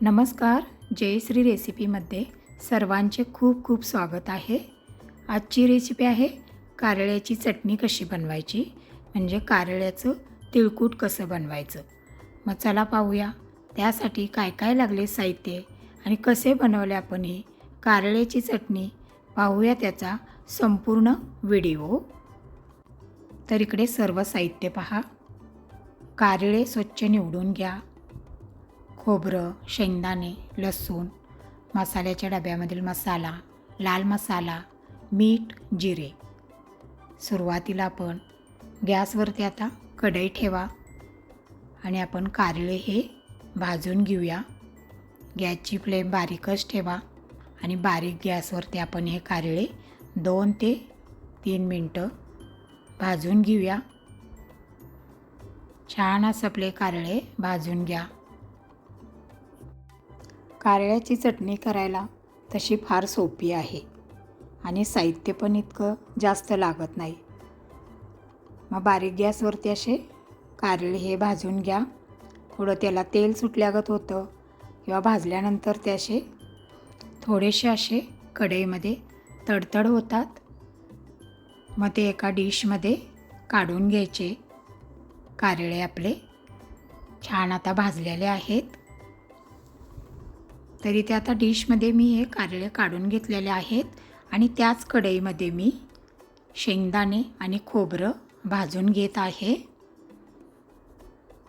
नमस्कार जयश्री रेसिपीमध्ये सर्वांचे खूप खूप स्वागत आहे. आजची रेसिपी आहे कारळ्याची चटणी कशी बनवायची? म्हणजे कारळ्याचं तिळकूट कसं बनवायचं? मग चला पाहूया त्यासाठी काय काय लागले साहित्य आणि कसे बनवले आपण ही कारळ्याची चटणी? पाहूया त्याचा संपूर्ण व्हिडिओ तर इकडे सर्व साहित्य पहा. कारळे स्वच्छ निवडून घ्या. खोबरं शेंगदाणे लसूण मसाल्याच्या डब्यामधील मसाला लाल मसाला मीठ जिरे. सुरुवातीला आपण गॅसवरती आता कढई ठेवा आणि आपण कारळे हे भाजून घेऊया. गॅसची फ्लेम बारीकच ठेवा आणि बारीक गॅसवरती आपण हे कारळे दोन ते तीन मिनटं भाजून घेऊया. छान असं आपले कारळे भाजून घ्या. कारळ्याची चटणी करायला तशी फार सोपी आहे. आणि साहित्य पण इतकं जास्त लागत नाही. मग बारीक गॅसवरती असे कारळे हे भाजून घ्या. थोडं त्याला तेल सुटल्यागत होतं. किंवा भाजल्यानंतर ते असे थोडेसे असे कढईमध्ये तडतड होतात. मग ते एका डिशमध्ये काढून घ्यायचे. कारळे आपले छान आता भाजलेले आहेत. तरी ते आता डिशमध्ये मी हे कारळे काढून घेतलेले आहेत आणि त्याच कढईमध्ये मी शेंगदाणे आणि खोबरं भाजून घेत आहे.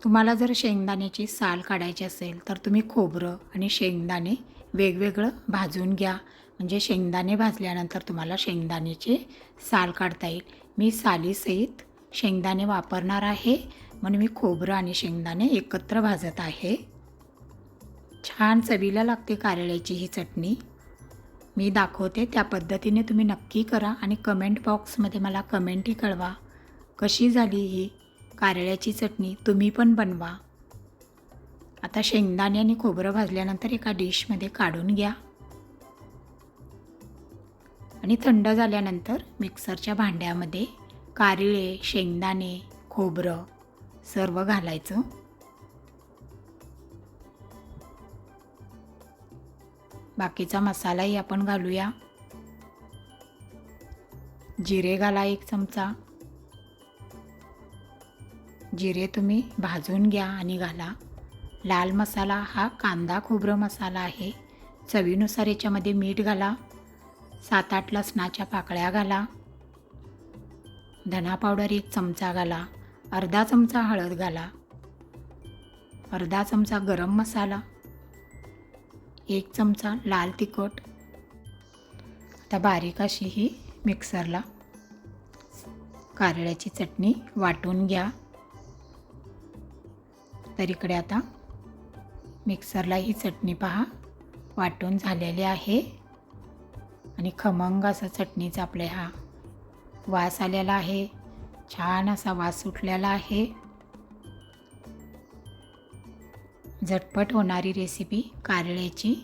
तुम्हाला जर शेंगदाण्याची साल काढायची असेल तर तुम्ही खोबरं आणि शेंगदाणे वेगवेगळं भाजून घ्या. म्हणजे शेंगदाणे भाजल्यानंतर तुम्हाला शेंगदाण्याचे साल काढता येईल. मी सालीसहित शेंगदाणे वापरणार आहे. म्हणून मी खोबरं आणि शेंगदाणे एकत्र भाजत आहे. छान चवीला लागते कारळ्याची ही चटणी. मी दाखवते त्या पद्धतीने तुम्ही नक्की करा आणि कमेंट बॉक्समध्ये मला कमेंटही कळवा. कशी झाली ही कारळ्याची चटणी तुम्ही पण बनवा. आता शेंगदाणे आणि खोबरं भाजल्यानंतर एका डिशमध्ये काढून घ्या. आणि थंड झाल्यानंतर मिक्सरच्या भांड्यामध्ये कारळे शेंगदाणे खोबरं सर्व घालायचं. बाकीचा मसालाही आपण घालूया. जिरे घाला एक चमचा. जिरे तुम्ही भाजून घ्या आणि घाला. लाल मसाला हा कांदा खोबरं मसाला आहे. चवीनुसार याच्यामध्ये मीठ घाला. सात आठ लसणाच्या पाकळ्या घाला. धना पावडर एक चमचा घाला. अर्धा चमचा हळद घाला. अर्धा चमचा गरम मसाला. एक चमचा लाल तिखट. आता बारीक अशी ही मिक्सरला कारळ्याची चटणी वाटून घ्या. तर इकडे आता मिक्सरला ही चटणी पहा वाटून झालेली आहे. आणि खमंग असा चटणीचा आपल्या हा वास आलेला आहे. छान असा वास सुटलेला आहे. झटपट होणारी रेसिपी कारळ्याची.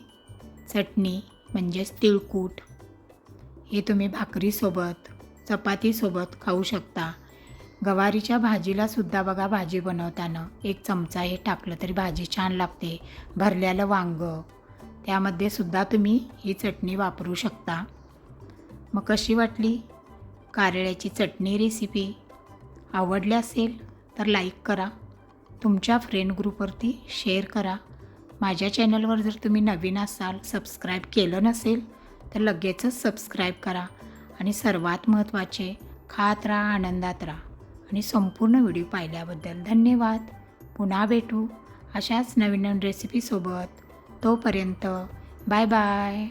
चटणी म्हणजेच तिळकूट. हे तुम्ही भाकरीसोबत चपातीसोबत खाऊ शकता. गवारीच्या भाजीला सुद्धा बघा भाजी बनवताना एक चमचा हे टाकलं तरी भाजी छान लागते. भरलेलं वांग. त्यामध्ये सुद्धा तुम्ही ही चटणी वापरू शकता. मग कशी वाटली? कारळ्याची चटणी रेसिपी आवडली असेल तर लाईक करा. तुमच्या फ्रेंड ग्रुपवरती शेअर करा. माझ्या चॅनलवर जर तुम्ही नवीन असाल सबस्क्राईब केलं नसेल तर लगेचच सबस्क्राईब करा आणि सर्वात महत्त्वाचे खात राहा आनंदात राहा. आणि संपूर्ण व्हिडिओ पाहिल्याबद्दल धन्यवाद. पुन्हा भेटू अशाच नवीन नवीन रेसिपीसोबत तोपर्यंत बाय बाय